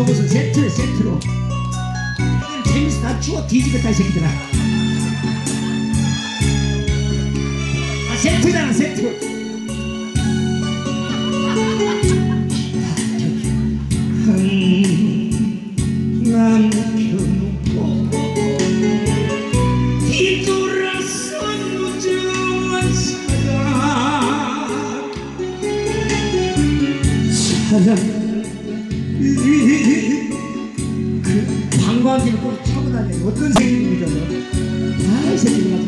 속옷은 세트 세트로. 재밌어. 나 추워. 뒤지겠다 이 새끼들아. 아 세트잖아 세트. 뒤돌아서 무정한 사랑 방광기를 꼭 다녀 어떤 새끼입니까 아 이 새끼들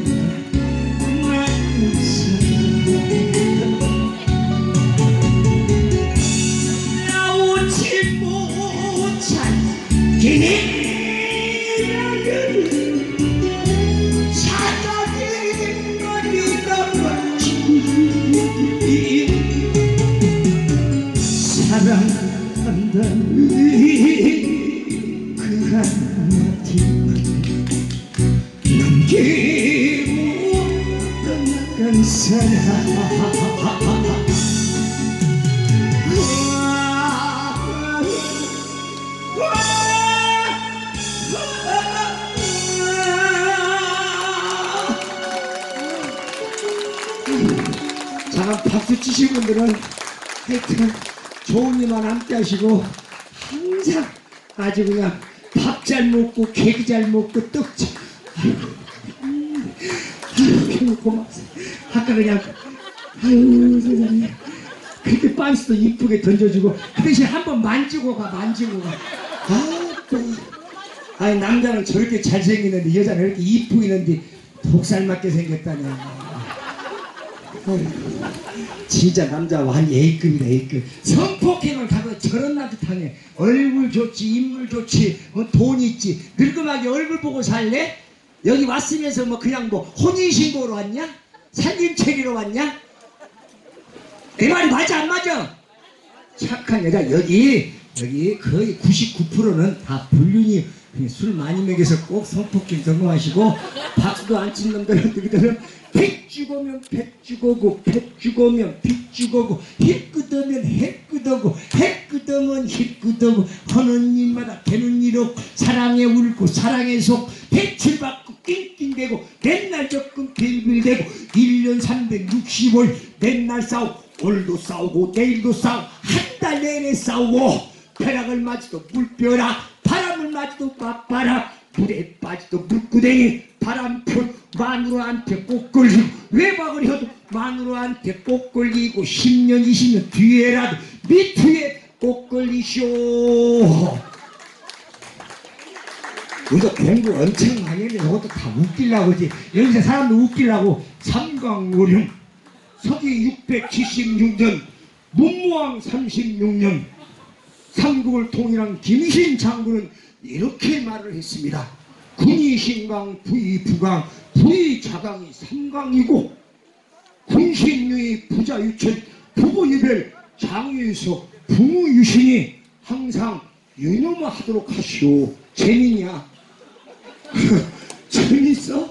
치신 분들은 하여튼 좋은 일만 함께 하시고 항상 아주 그냥 밥 잘 먹고 계기 잘 먹고 떡 잘. 음, 아유 고맙습니다. 아까 그냥 아유 세상에 그렇게 빤스도 이쁘게 던져주고 그 대신 한번 만지고 가 만지고 가. 아 또. 아니 남자는 저렇게 잘생기는데 여자는 이렇게 이쁘이는데 독살 맞게 생겼다니. 진짜 남자 완 A급이다 A급 성폭행을 가도 저런 타네 얼굴 좋지 인물 좋지 어, 돈 있지 늙음하게 얼굴 보고 살래? 여기 왔으면서 뭐 그냥 뭐 혼인신고로 왔냐? 살림체리로 왔냐? 내 말이 맞아 안 맞아? 착한 여자 여기 여기 거의 99%는 다 불륜이 술 많이 먹여서 꼭 성폭행 성공하시고 박수도 안 치는 놈들은 팩 죽으면 팩 죽어고 팩 죽으면 픽 죽어고 힙 끄덕면 핵 끄덕고 핵 끄덕면 힙 끄덕고 하는 일마다 되는 일 없고 사랑에 울고 사랑에 속 대출받고 낑낑대고 맨날 조금 빌빌대고 1년 365일 맨날 싸우고 오늘도 싸우고 내일도 싸우고 한 달 내내 싸우고 벼락을 맞아도 물벼락 바람을 맞아도 맞바람 물에 빠져도 물구덩이 바람표 마누라한테 꼭 걸리고 외박을 해도 마누라한테 꼭 걸리고 10년 20년 뒤에라도 미투에 꼭 걸리쇼 우리가 공부 엄청 많이 했는데 이것도 다 웃기려고 그러지. 여기서 사람들 웃기려고 삼강오륜 서기 676년 문무왕 36년 삼국을 통일한 김신 장군은 이렇게 말을 했습니다. 군이 신강, 부이 부강, 부이 자강이 삼강이고 군신유이 부자유천, 부부유별, 장유석, 부무유신이 항상 유념하도록 하시오. 재미냐? 재밌어?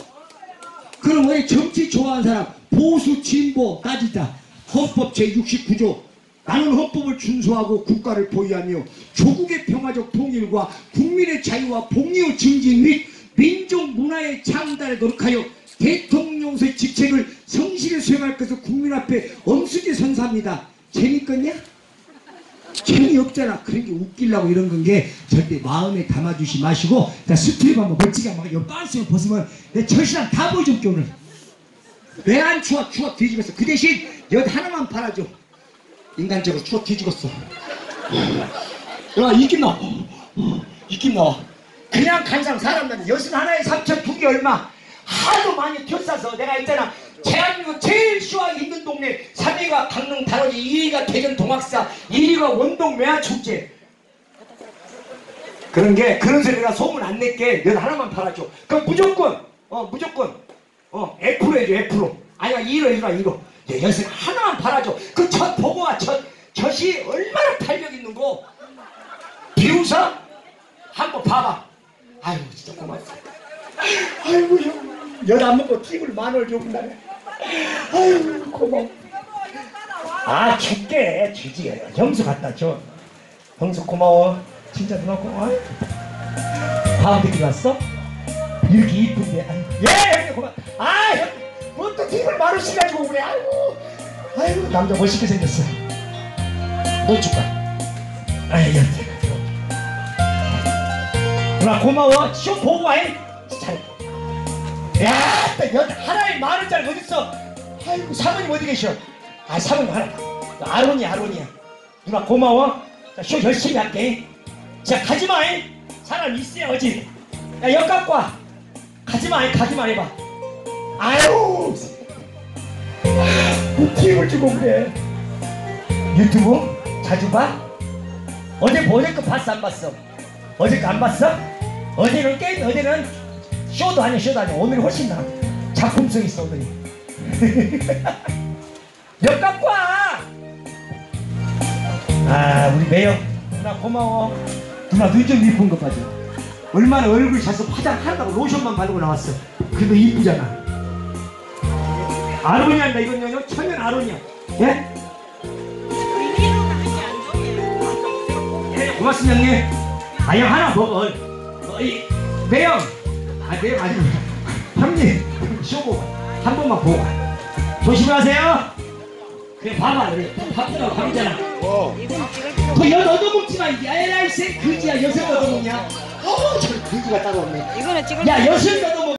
그럼 왜 정치 좋아하는 사람 보수 진보 따지자 헌법 제69조 나는 헌법을 준수하고 국가를 보위하며 조국의 평화적 통일과 국민의 자유와 복리의 증진 및 민족 문화의 창달에 노력하여 대통령의 직책을 성실히 수행할 것을 국민 앞에 엄숙히 선사합니다. 재밌겠냐? 재미없잖아. 그러니까 웃기려고 이런 건 게 절대 마음에 담아주시 마시고 자 스트립 한번 멋지게 한번 요 빤스를 벗으면 내 절실한 다 보여줄게 오늘. 왜 안 추워? 추워 뒤집었어. 그 대신 엿 하나만 팔아줘. 인간적으로 추워 뒤집었어. 야 이게 나. 이게 느낌 나와. 그냥 간상 사람들은 여순 하나에 3천 두개 얼마 하도 많이 튀어싸서 내가 있잖아 대한민국 제일 쉬워하기 힘든 동네 3위가 강릉 달원지 2위가 대전 동학사 1위가 원동 매화축제 그런 게 그런 소리가 소문 안 낼게 넌 하나만 팔아줘 그럼 무조건 어 무조건 어 F로 해줘 F로 아니야 2로 해주라 2로. 내 연습 하나만 팔아줘 그첫 보고와 첫 젖이 얼마나 탄력 있는 거 비웃어? 한번 봐봐. 아유 진짜 고맙다. 아이고 형열안 먹고 팁을 만원 주고 나네. 아유 고마워. 아 줄게. 주지. 형수 갖다 줘. 형수 고마워. 진짜 누나 고마워. 다음 듣기 왔어? 이렇게 이쁜데. 예 형님 고마워. 아형뭐또 팁을 만 원씩 가지고 그래 아이고 아이고 남자 멋있게 생겼어 뭐 줄까? 야 누나 고마워 쇼 보고 와잉 잘 야, 또 연, 하나에 만 원 짜리 어딨어? 아이고, 사모님 어디 계셔? 아, 사모님 하나. 아론이야, 아론이야. 누나 고마워. 자, 쇼 열심히 할게. 자, 가지 마. 잉? 사람 있어야지. 야, 역 갖고 와. 가지 마, 잉? 가기만 해봐. 아유, 뭐 팁을 주고 그래. 유튜브 자주 봐? 어제 뭐 어제 거 봤어, 안 봤어? 어제 거 안 봤어? 어제는 게임, 어제는 쇼도 아니야 쇼도 아니야 오늘이 훨씬 나 작품성 있어 오늘이 와! 아 우리 매형 누나 고마워 누나 눈좀 이쁜 거 봐줘 얼마나 얼굴 자서 화장한다고 로션만 바르고 나왔어 그래도 이쁘잖아 아로니아인다 이건 천연 아로니아 예? 예 고맙습니다 형님 아 형 하나 먹어 어, 이, 매형 아, 네, 아니고. 형님, 쇼고 한 번만 보고 가. 조심하세요. 그래, 봐봐, 그래. 밥이라고 밥이잖아. 너여 얻어먹지 마, 이게. 에라이, 새 그지야, 여섯 얻어먹냐? 어, 저 그지가 따로 없네. 이거는 지금 야, 여섯 얻어먹